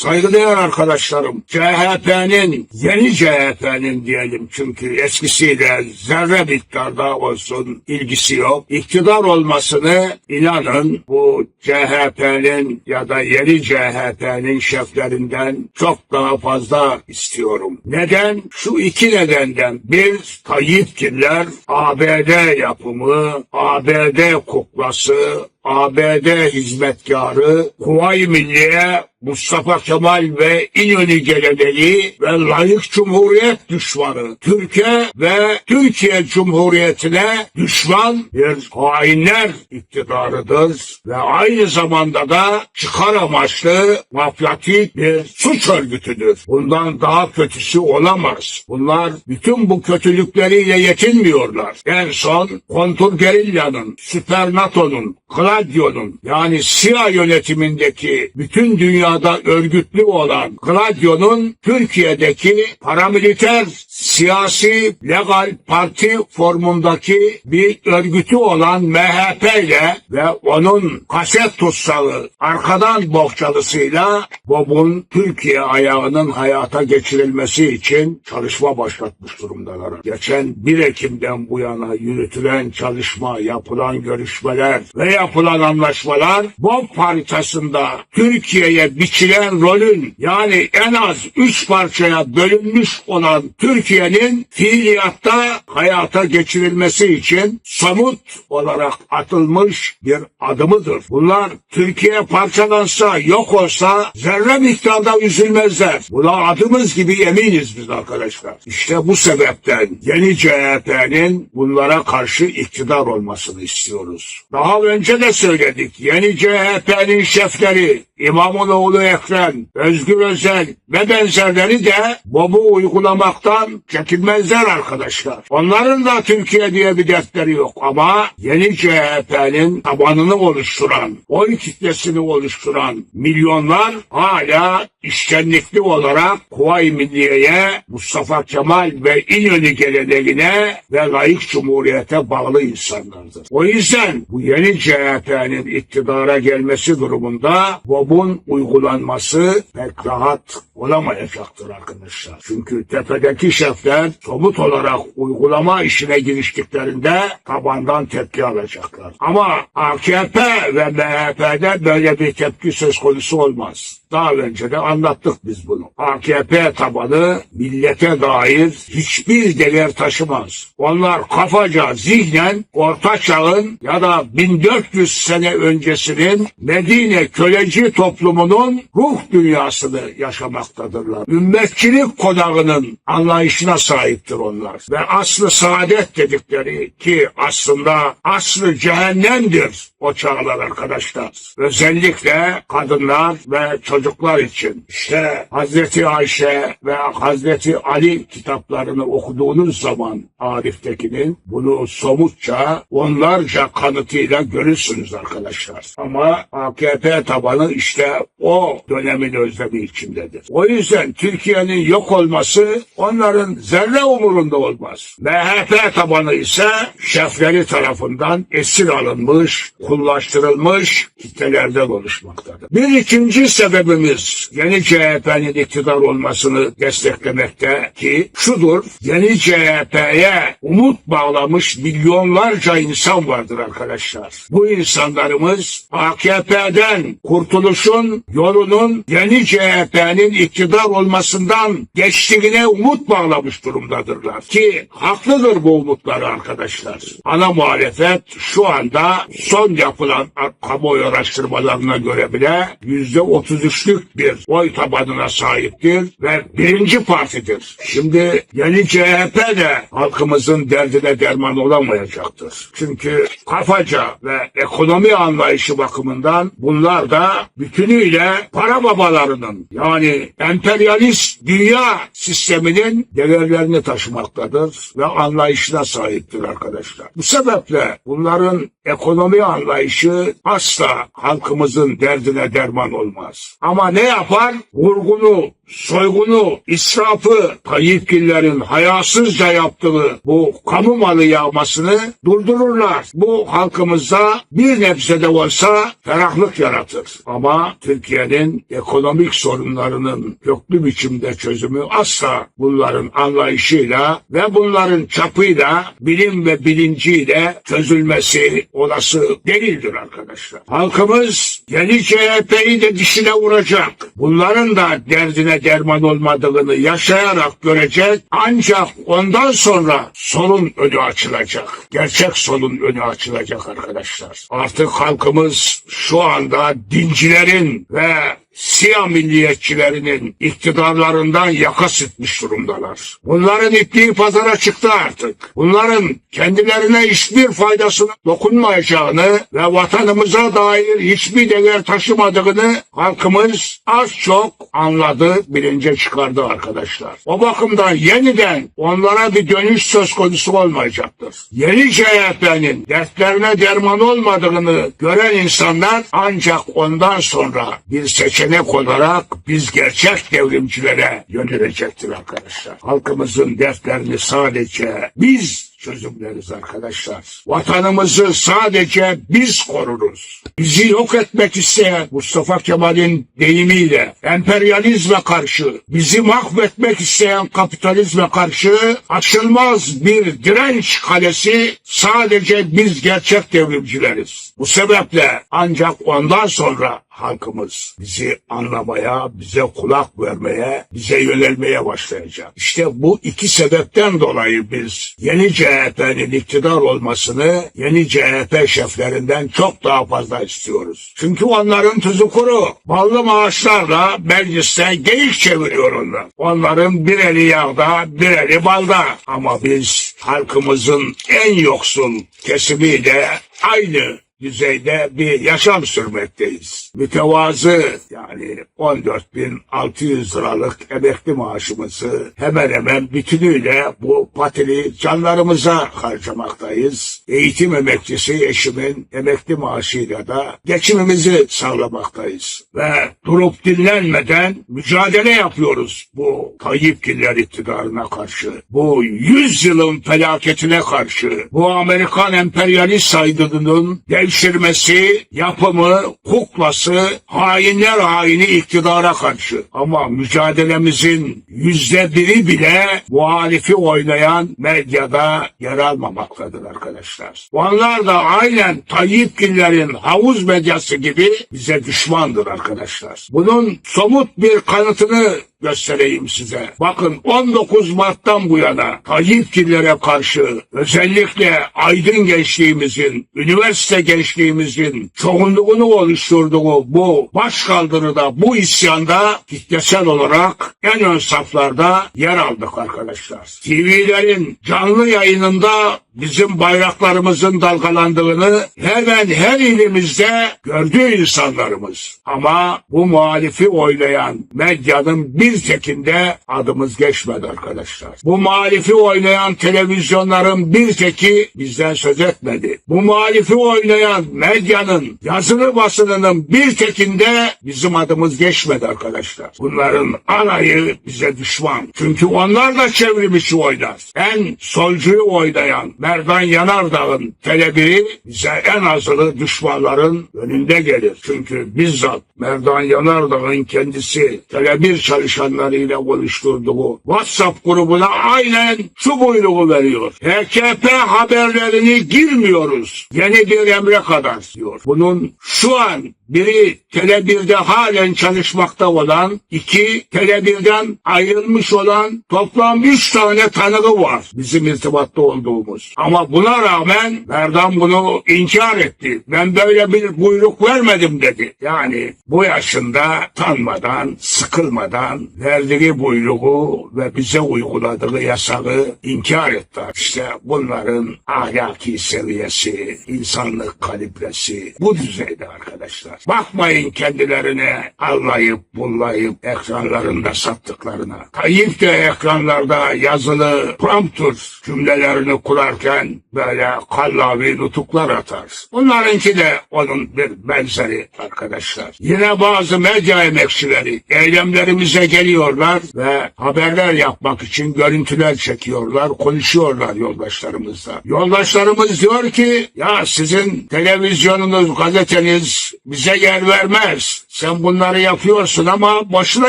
Saygıdeğer arkadaşlarım, CHP'nin, yeni CHP'nin diyelim çünkü eskisiyle zerre miktarda olsun ilgisi yok. İktidar olmasını inanın bu CHP'nin ya da yeni CHP'nin şeflerinden çok daha fazla istiyorum. Neden? Şu iki nedenden. Bir, Tayyipgiller ABD yapımı, ABD kuklası, ABD hizmetkarı, Kuvayi Milliye, Mustafa Kemal ve İnönü geleneği ve layık cumhuriyet düşmanı, Türkiye ve Türkiye Cumhuriyeti'ne düşman bir hainler iktidarıdır ve aynı zamanda da çıkar amaçlı mafyatik bir suç örgütüdür. Bundan daha kötüsü olamaz. Bunlar bütün bu kötülükleriyle yetinmiyorlar. En son kontrgerillanın, süper NATO'nun, Gladio'nun yani SİA yönetimindeki bütün dünyada örgütlü olan Gladio'nun Türkiye'deki paramiliter siyasi legal parti formundaki bir örgütü olan MHP ile ve onun kaset tutsağı arkadan bohçalısıyla BOB'un Türkiye ayağının hayata geçirilmesi için çalışma başlatmış durumdalar. Geçen 1 Ekim'den bu yana yürütülen çalışma, yapılan görüşmeler ve yapılan anlaşmalar BOB haritasında Türkiye'ye biçilen rolün yani en az 3 parçaya bölünmüş olan Türkiye'nin fiiliyatta hayata geçirilmesi için somut olarak atılmış bir adımıdır. Bunlar Türkiye parçalansa, yok olsa zerre miktarda üzülmezler. Buna adımız gibi eminiz biz arkadaşlar. İşte bu sebepten yeni CHP'nin bunlara karşı iktidar olmasını istiyoruz. Daha önce de söyledik. Yeni CHP'nin şefleri İmamoğlu Ekrem, Özgür Özel ve benzerleri de BOB'u uygulamaktan çekinmezler arkadaşlar. Onların da Türkiye diye bir dertleri yok ama yeni CHP'nin tabanını oluşturan, oy kitlesini oluşturan milyonlar hala işkenlikli olarak Kuvayi Milliye'ye, Mustafa Kemal ve İnönü geleneğine ve layık cumhuriyete bağlı insanlardır. O yüzden bu yeni CHP'nin iktidara gelmesi durumunda BOB'un uygulanması pek rahat olamayacaktır arkadaşlar. Çünkü tepedeki şefler somut olarak uygulama işine giriştiklerinde tabandan tepki alacaklar. Ama AKP ve MHP'de böyle bir tepki söz konusu olmaz. Daha önce de anlattık biz bunu. AKP tabanı millete dair hiçbir değer taşımaz. Onlar kafaca zihnen Orta Çağ'ın ya da 1400 sene öncesinin Medine köleci toplumunun ruh dünyasını yaşamaktadırlar. Ümmetçilik konağının anlayışına sahiptir onlar. Ve aslı saadet dedikleri ki aslında aslı cehennemdir o çağlar arkadaşlar. Özellikle kadınlar ve çocuklar için. İşte Hazreti Ayşe ve Hazreti Ali kitaplarını okuduğunuz zaman Arif'tekinin bunu somutça onlarca kanıtıyla görürsünüz arkadaşlar. Ama AKP tabanı işte o dönemin özlemi içindedir. O yüzden Türkiye'nin yok olması onların zerre umurunda olmaz. MHP tabanı ise şefleri tarafından esir alınmış, kullaştırılmış kitlelerden oluşmaktadır. Bir ikinci sebebimiz yeni CHP'nin iktidar olmasını desteklemekte ki şudur, yeni CHP'ye umut bağlamış milyonlarca insan vardır arkadaşlar. Bu insanlarımız AKP'den kurtuluşun yolunun yeni CHP'nin iktidar olmasından geçtiğine umut bağlamış durumdadırlar. Ki haklıdır bu umutları arkadaşlar. Ana muhalefet şu anda son yapılan kamuoyu araştırmalarına göre bile yüzde otuz üçlük bir oy tabanına sahiptir ve birinci partidir. Şimdi yeni CHP de halkımızın derdine derman olamayacaktır. Çünkü kafaca ve ekonomi anlayışı bakımından bunlar da bütünüyle para babalarının yani emperyalist dünya sisteminin değerlerini taşımaktadır ve anlayışına sahiptir arkadaşlar. Bu sebeple bunların ekonomi anlayışı asla halkımızın derdine derman olmaz. Ama ne yapar? Vurgunu soygunu, israfı, Tayyipgillerin hayasızca yaptığı bu kamu malı yağmasını durdururlar. Bu halkımızda bir nebze de olsa ferahlık yaratır. Ama Türkiye'nin ekonomik sorunlarının köklü biçimde çözümü asla bunların anlayışıyla ve bunların çapıyla bilim ve bilinciyle çözülmesi olası değildir arkadaşlar. Halkımız yeni CHP'yi de dişine vuracak. Bunların da derdine derman olmadığını yaşayarak görecek. Ancak ondan sonra solun önü açılacak. Gerçek solun önü açılacak arkadaşlar. Artık halkımız şu anda dincilerin ve Siyah milliyetçilerinin iktidarlarından yaka sıkmış durumdalar. Bunların ipliği pazara çıktı artık. Bunların kendilerine hiçbir faydasının dokunmayacağını ve vatanımıza dair hiçbir değer taşımadığını halkımız az çok anladı, bilince çıkardı arkadaşlar. O bakımdan yeniden onlara bir dönüş söz konusu olmayacaktır. Yeni CHP'nin dertlerine derman olmadığını gören insanlar ancak ondan sonra bir seçenek olarak biz gerçek devrimcilere yönelecektir arkadaşlar. Halkımızın dertlerini sadece biz çözümleriz arkadaşlar. Vatanımızı sadece biz koruruz. Bizi yok etmek isteyen Mustafa Kemal'in deyimiyle emperyalizme karşı, bizi mahvetmek isteyen kapitalizme karşı açılmaz bir direnç kalesi sadece biz gerçek devrimcileriz. Bu sebeple ancak ondan sonra halkımız bizi anlamaya, bize kulak vermeye, bize yönelmeye başlayacak. İşte bu iki sebepten dolayı biz yeni CHP'nin iktidar olmasını yeni CHP şeflerinden çok daha fazla istiyoruz. Çünkü onların tuzu kuru. Ballı maaşlarla mecliste geyik çeviriyor onlar. Onların bir eli yağda, bir eli balda. Ama biz halkımızın en yoksul kesimiyle aynı düzeyde bir yaşam sürmekteyiz. Mütevazı yani 14.600 liralık emekli maaşımızı hemen hemen bütünüyle bu patili canlarımıza harcamaktayız. Eğitim emekçisi eşimin emekli maaşıyla da geçimimizi sağlamaktayız. Ve durup dinlenmeden mücadele yapıyoruz bu Tayyipgiller iktidarına karşı. Bu 100 yılın felaketine karşı. Bu Amerikan emperyalist saydığının devşirmesi, yapımı, kuklası, hainler haini iktidara karşı. Ama mücadelemizin yüzde biri bile muhalifi oynayan medyada yer almamaktadır arkadaşlar. Onlar da aynen Tayyipgillerin havuz medyası gibi bize düşmandır arkadaşlar. Bunun somut bir kanıtını göstereyim size. Bakın 19 Mart'tan bu yana Tayyipgillere karşı özellikle aydın gençliğimizin, üniversite gençliğimizin çoğunluğunu oluşturduğu bu başkaldırıda, bu isyanda kitlesel olarak en ön saflarda yer aldık arkadaşlar. TV'lerin canlı yayınında bizim bayraklarımızın dalgalandığını hemen her ilimizde gördüğü insanlarımız. Ama bu muhalifi oylayan medyanın bir tekinde adımız geçmedi arkadaşlar. Bu muhalifi oynayan televizyonların bir teki bizden söz etmedi. Bu muhalifi oynayan medyanın yazılı basınının bir tekinde bizim adımız geçmedi arkadaşlar. Bunların anayı bize düşman. Çünkü onlar da çevrim içi oynar. En solcuyu oynayan Merdan Yanardağ'ın telebiri bize en azılı düşmanların önünde gelir. Çünkü bizzat Merdan Yanardağ'ın kendisi telebir çalışanlarıyla oluşturduğu WhatsApp grubuna aynen şu buyruğu veriyor. HKP haberlerini girmiyoruz. Yeni bir emre kadar diyor. Bunun şu an biri Tele1'de halen çalışmakta olan, iki Tele1'den ayrılmış olan toplam üç tane tanığı var bizim irtibatta olduğumuz. Ama buna rağmen Merdan bunu inkar etti. Ben böyle bir buyruk vermedim dedi. Yani bu yaşında tanmadan, sıkılmadan verdiği buyruğu ve bize uyguladığı yasağı inkar etti. İşte bunların ahlaki seviyesi, insanlık kalibresi bu düzeyde arkadaşlar. Bakmayın kendilerine allayıp bullayıp ekranlarında sattıklarına. Tayyip de ekranlarda yazılı promptur cümlelerini kurarken böyle kallavi nutuklar atar. Bunlarınki de onun bir benzeri arkadaşlar. Yine bazı medya emekçileri eylemlerimize geliyorlar ve haberler yapmak için görüntüler çekiyorlar, konuşuyorlar yoldaşlarımızla. Yoldaşlarımız diyor ki ya sizin televizyonunuz, gazeteniz bize yer vermez. Sen bunları yapıyorsun ama boşuna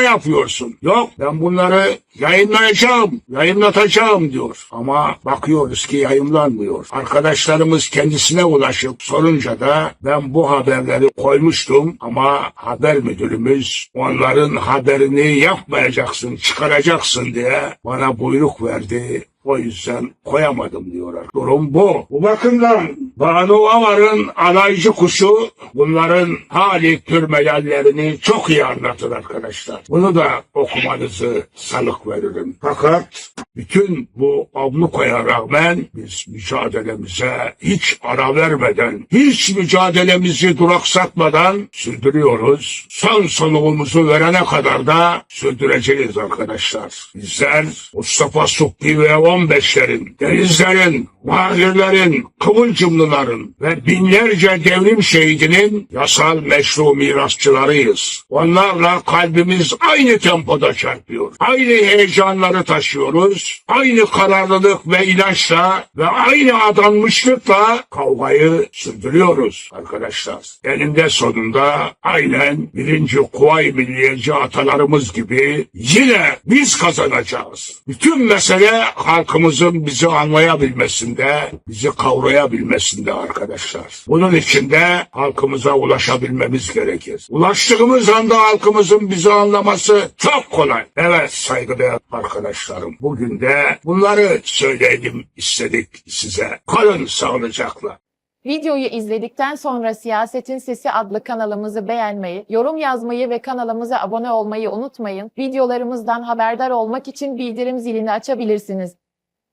yapıyorsun. Yok ben bunları yayınlayacağım, yayınlatacağım diyor. Ama bakıyoruz ki yayınlanmıyor. Arkadaşlarımız kendisine ulaşıp sorunca da ben bu haberleri koymuştum ama haber müdürümüz onların haberini yapmayacaksın, çıkaracaksın diye bana buyruk verdi. O yüzden koyamadım diyorlar. Durum bu. Bu bakımdan Banu Avar'ın alaycı kuşu bunların hali türmeyenlerini çok iyi anlatır arkadaşlar. Bunu da okumanızı salık veririm. Fakat bütün bu ablukoya rağmen biz mücadelemize hiç ara vermeden, hiç mücadelemizi duraksatmadan sürdürüyoruz. Son soluğumuzu verene kadar da sürdüreceğiz arkadaşlar. Bizler Mustafa Subhi ve 15'lerin, denizlerin, mahirlerin, kıvılcımlıların ve binlerce devrim şehidinin yasal meşru mirasçılarıyız. Onlarla kalbimiz aynı tempoda çarpıyor. Aynı heyecanları taşıyoruz. Aynı kararlılık ve inançla ve aynı adanmışlıkla kavgayı sürdürüyoruz arkadaşlar. Eninde sonunda aynen birinci Kuvayi Milliyeci atalarımız gibi yine biz kazanacağız. Bütün mesele halkımızın bizi anlayabilmesinde, bizi kavrayabilmesinde arkadaşlar. Bunun için de halkımıza ulaşabilmemiz gerekir. Ulaştığımız anda halkımızın bizi anlaması çok kolay. Evet saygıdeğer arkadaşlarım. Bugün de bunları söyleyelim istedik size. Kalın sağlıcakla. Videoyu izledikten sonra Siyasetin Sesi adlı kanalımızı beğenmeyi, yorum yazmayı ve kanalımıza abone olmayı unutmayın. Videolarımızdan haberdar olmak için bildirim zilini açabilirsiniz.